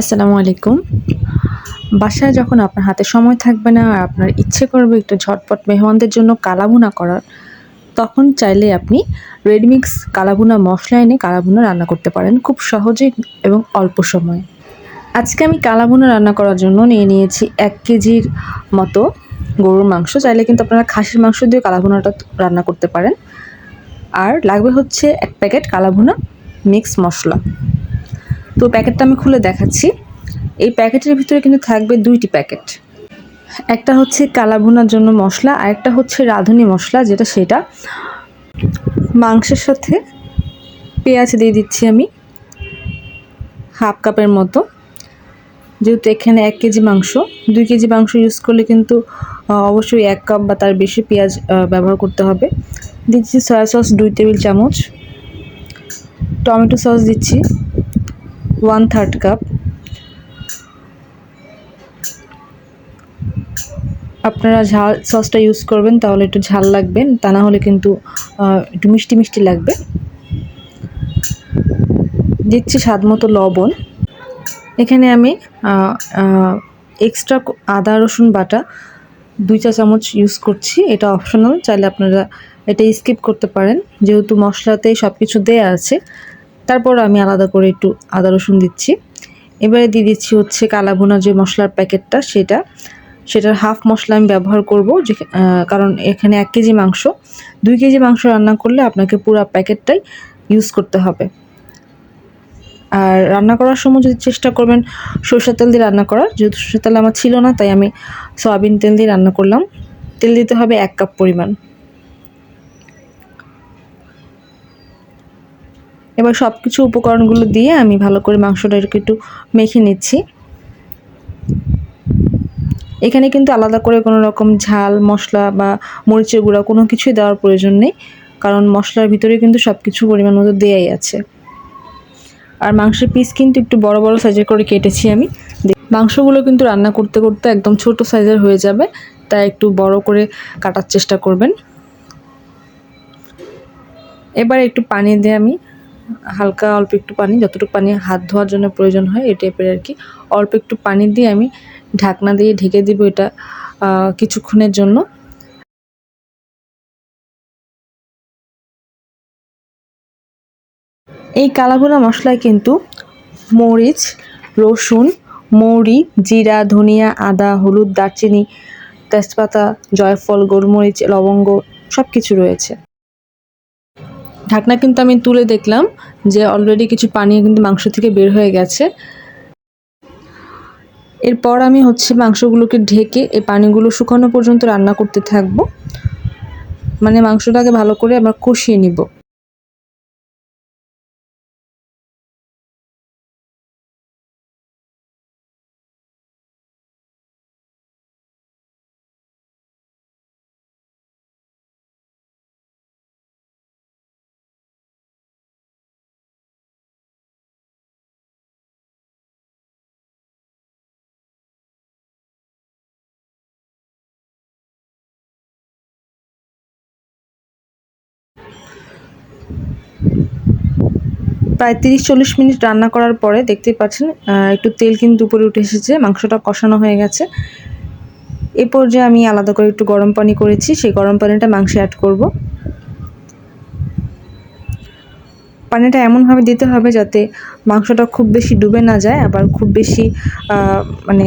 আসসালামু আলাইকুম। বাসায় যখন আপনার হাতে সময় থাকবে না আর আপনার ইচ্ছে করবে একটু ঝটপট মেহমানদের জন্য কালাভুনা করার, তখন চাইলে আপনি রেডমিক্স কালাভুনা মশলা এনে কালাভুনা রান্না করতে পারেন খুব সহজে এবং অল্প সময়ে। আজকে আমি কালাভুনা রান্না করার জন্য নিয়ে নিয়েছি এক কেজির মতো গরুর মাংস। চাইলে কিন্তু আপনারা খাসির মাংস দিয়ে কালাভুনাটা রান্না করতে পারেন। আর লাগবে হচ্ছে এক প্যাকেট কালাভুনা মিক্স মশলা। তো প্যাকেটটা আমি খুলে দেখাচ্ছি। এই প্যাকেটের ভিতরে কিন্তু থাকবে দুইটি প্যাকেট। একটা হচ্ছে কালা ভুনার জন্য মশলা, আর একটা হচ্ছে রাঁধুনি মশলা, যেটা সেটা। মাংসের সাথে পেঁয়াজ দিয়ে দিচ্ছি আমি হাফ কাপের মতো। যেহেতু এখানে এক কেজি মাংস, দুই কেজি মাংস ইউজ করলে কিন্তু অবশ্যই এক কাপ বা তার বেশি পেঁয়াজ ব্যবহার করতে হবে। দিচ্ছি সয়া সস দুই টেবিল চামচ। টমেটো সস দিচ্ছি। One third cup. আপনারা ঝাল, সসটা ইউজ করবেন, তাহলে একটু ঝাল লাগবে, তা না হলে কিন্তু একটু মিষ্টি মিষ্টি লাগবে। দিচ্ছি স্বাদ মতো লবণ। এখানে আমি এক্সট্রা আদা, রসুন বাটা দুই চা চামচ ইউজ করছি, এটা অপশনাল চাইলে আপনারা এটা স্কিপ করতে পারেন। যেহেতু মশলাতেই সব কিছু দেয়া আছে তারপর আমি আলাদা করে একটু আদা রসুন দিচ্ছি। এবারে দিয়ে দিচ্ছি হচ্ছে কালাভুনা যে মশলার প্যাকেটটা, সেটা। সেটার হাফ মশলা আমি ব্যবহার করব, যে কারণ এখানে এক কেজি মাংস। দুই কেজি মাংস রান্না করলে আপনাকে পুরো প্যাকেটটাই ইউজ করতে হবে। আর রান্না করার সময় যদি চেষ্টা করবেন সরষের তেল দিয়ে রান্না করার, যেহেতু সরষের তেল আমার ছিল না, তাই আমি সয়াবিন তেল দিয়ে রান্না করলাম। তেল দিতে হবে এক কাপ পরিমাণ। এবার সব কিছু উপকরণগুলো দিয়ে আমি ভালো করে মাংসটাকে একটু মেখে নিচ্ছি। এখানে কিন্তু আলাদা করে কোনো রকম ঝাল, মশলা বা মরিচের গুঁড়া কোনো কিছুই দেওয়ার প্রয়োজন নেই, কারণ মশলার ভিতরে কিন্তু সব কিছু পরিমাণ মতো দেয়াই আছে। আর মাংসের পিস কিন্তু একটু বড় বড় সাইজের করে কেটেছি আমি। মাংসগুলো কিন্তু রান্না করতে করতে একদম ছোট সাইজের হয়ে যাবে, তাই একটু বড় করে কাটার চেষ্টা করবেন। এবার একটু পানি দিয়ে আমি হালকা অল্প একটু পানি, যতটুকু পানি হাত ধোয়ার জন্য প্রয়োজন হয়, এই টাইপের আর কি। অল্প একটু পানি দিয়ে আমি ঢাকনা দিয়ে ঢেকে দিব এটা কিছুক্ষণের জন্য। এই কালাভুনা মশলায় কিন্তু মরিচ, রসুন, মৌরি, জিরা, ধনিয়া, আদা, হলুদ, দারচিনি, তেজপাতা, জয়ফল, গোলমরিচ, লবঙ্গ সব কিছু রয়েছে। ঢাকনা কিন্তু আমি তুলে দেখলাম যে অলরেডি কিছু পানি কিন্তু মাংস থেকে বের হয়ে গেছে। এরপর আমি হচ্ছে মাংসগুলোকে ঢেকে এই পানিগুলো শুকানো পর্যন্ত রান্না করতে থাকব। মানে মাংসটাকে ভালো করে আমরা কষিয়ে নিব। প্রায় তিরিশ চল্লিশ মিনিট রান্না করার পরে দেখতেই পাচ্ছেন একটু তেল কিন্তু উপরে উঠে এসেছে, মাংসটা কষানো হয়ে গেছে। এ পর্যায়ে আমি আলাদা করে একটু গরম পানি করেছি, সেই গরম পানিটা মাংসে অ্যাড করব। পানিটা এমনভাবে দিতে হবে যাতে মাংসটা খুব বেশি ডুবে না যায়, আবার খুব বেশি মানে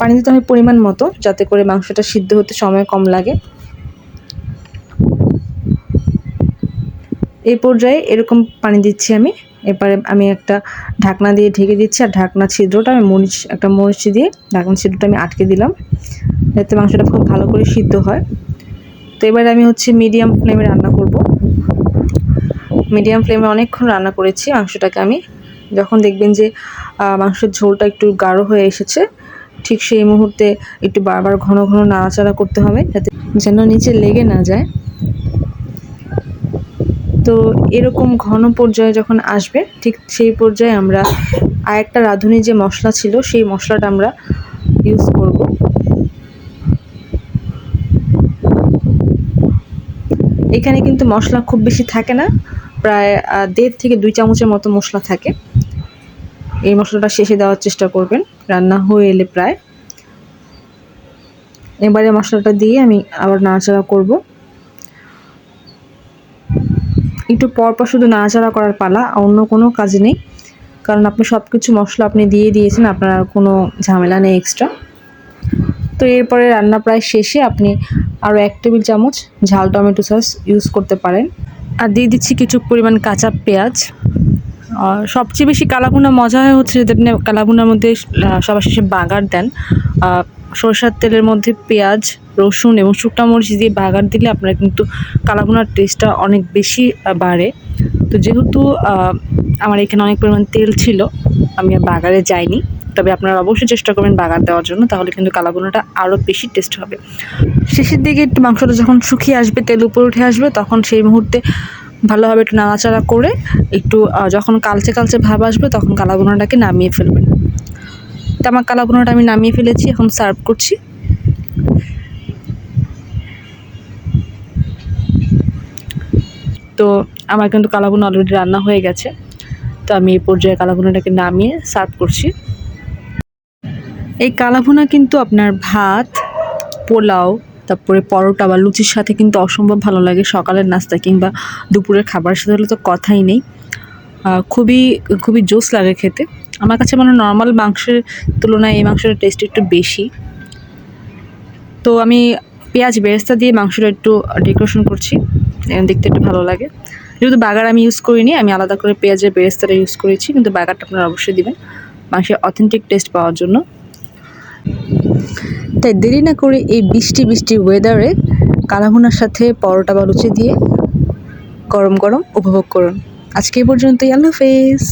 পানি দিতে হবে পরিমাণ মতো, যাতে করে মাংসটা সিদ্ধ হতে সময় কম লাগে। এই পর্যায়ে এরকম পানি দিচ্ছি আমি। এবারে আমি একটা ঢাকনা দিয়ে ঢেকে দিচ্ছি আর ঢাকনা ছিদ্রটা আমি মরিচ, একটা মরিচ দিয়ে ঢাকনা ছিদ্রটা আমি আটকে দিলাম। যাতে মাংসটা খুব ভালো করে সিদ্ধ হয়। তো এবারে আমি হচ্ছে মিডিয়াম ফ্লেমে রান্না করব। মিডিয়াম ফ্লেমে অনেকক্ষণ রান্না করেছি মাংসটাকে আমি। যখন দেখবেন যে মাংসের ঝোলটা একটু গাঢ় হয়ে এসেছে, ঠিক সেই মুহূর্তে একটু বারবার ঘন ঘন নাড়াচাড়া করতে হবে যাতে যেন নিচে লেগে না যায়। তো এরকম ঘন পর্যায়ে যখন আসবে, ঠিক সেই পর্যায়ে আমরা আরেকটা রাঁধুনি যে মশলা ছিল, সেই মশলাটা আমরা ইউজ করব। এখানে কিন্তু মশলা খুব বেশি থাকে না, প্রায় দেড় থেকে দুই চামচের মতো মশলা থাকে। এই মশলাটা শেষে দেওয়ার চেষ্টা করবেন, রান্না হয়ে এলে প্রায়। এবারে মশলাটা দিয়ে আমি আবার নাড়াচাড়া করব। একটু পরপর শুধু নাড়াচাড়া করার পালা অন্য কোনো কাজ নেই। কারণ আপনি সব কিছু মশলা আপনি দিয়ে দিয়েছেন, আপনার কোনো ঝামেলা নেই এক্সট্রা তো এরপরে রান্না প্রায় শেষে আপনি আরও এক টেবিল চামচ ঝাল টমেটো সস ইউজ করতে পারেন। আর দিয়ে দিচ্ছি কিছু পরিমাণ কাঁচা পেঁয়াজ। আর সবচেয়ে বেশি কালাভুনা মজা হয় হচ্ছে যদি আপনি কালাভুনার মধ্যে সবার শেষে বাগার দেন সরষের তেলের মধ্যে পেঁয়াজ রসুন এবং শুকনো মরিচ দিয়ে বাগার দিলে আপনার কিন্তু কালাভুনার টেস্টটা অনেক বেশি বাড়ে। তো যেহেতু আমার এখানে অনেক পরিমাণ তেল ছিল, আমি আর বাগারে যাইনি। তবে আপনারা অবশ্যই চেষ্টা করবেন বাগার দেওয়ার জন্য, তাহলে কিন্তু কালাভুনাটা আরও বেশি টেস্ট হবে। শেষের দিকে একটু মাংসটা যখন শুকিয়ে আসবে, তেল উপরে উঠে আসবে, তখন সেই মুহূর্তে ভালোভাবে একটু নাড়াচাড়া করে একটু যখন কালচে কালচে ভাব আসবে, তখন কালাভুনাটাকে নামিয়ে ফেলবেন। তো আমার কালাভুনাটা আমি নামিয়ে ফেলেছি, এখন সার্ভ করছি। তো আমার কিন্তু কালাভুনা অলরেডি রান্না হয়ে গেছে। তো আমি এই পর্যায়ে কালাভুনাটাকে নামিয়ে সার্ভ করছি। এই কালাভুনা কিন্তু আপনার ভাত, পোলাও, তারপরে পরোটা বা লুচির সাথে কিন্তু অসম্ভব ভালো লাগে সকালের নাস্তা কিংবা দুপুরের খাবারের সাথে হলে তো কথাই নেই। খুবই খুবই জোস লাগে খেতে। আমার কাছে মানে নর্মাল মাংসের তুলনায় এই মাংসের টেস্ট একটু বেশি। তো আমি পেঁয়াজ বেরেস্তা দিয়ে মাংসটা একটু ডেকোরেশন করছি। দেখতে একটু ভালো লাগে। যেহেতু বাগার আমি ইউজ করিনি, আমি আলাদা করে পেঁয়াজের বেরেস্তাটা ইউজ করেছি, কিন্তু বাগারটা আপনারা অবশ্যই দেবেন। মাংসের অথেন্টিক টেস্ট পাওয়ার জন্য। তাই দেরি না করে এই বৃষ্টি বৃষ্টি ওয়েদারে কালাভুনার সাথে পরোটা বা লুচি দিয়ে গরম গরম উপভোগ করুন। আজকে এই পর্যন্তই, আল্লাহ হাফেজ।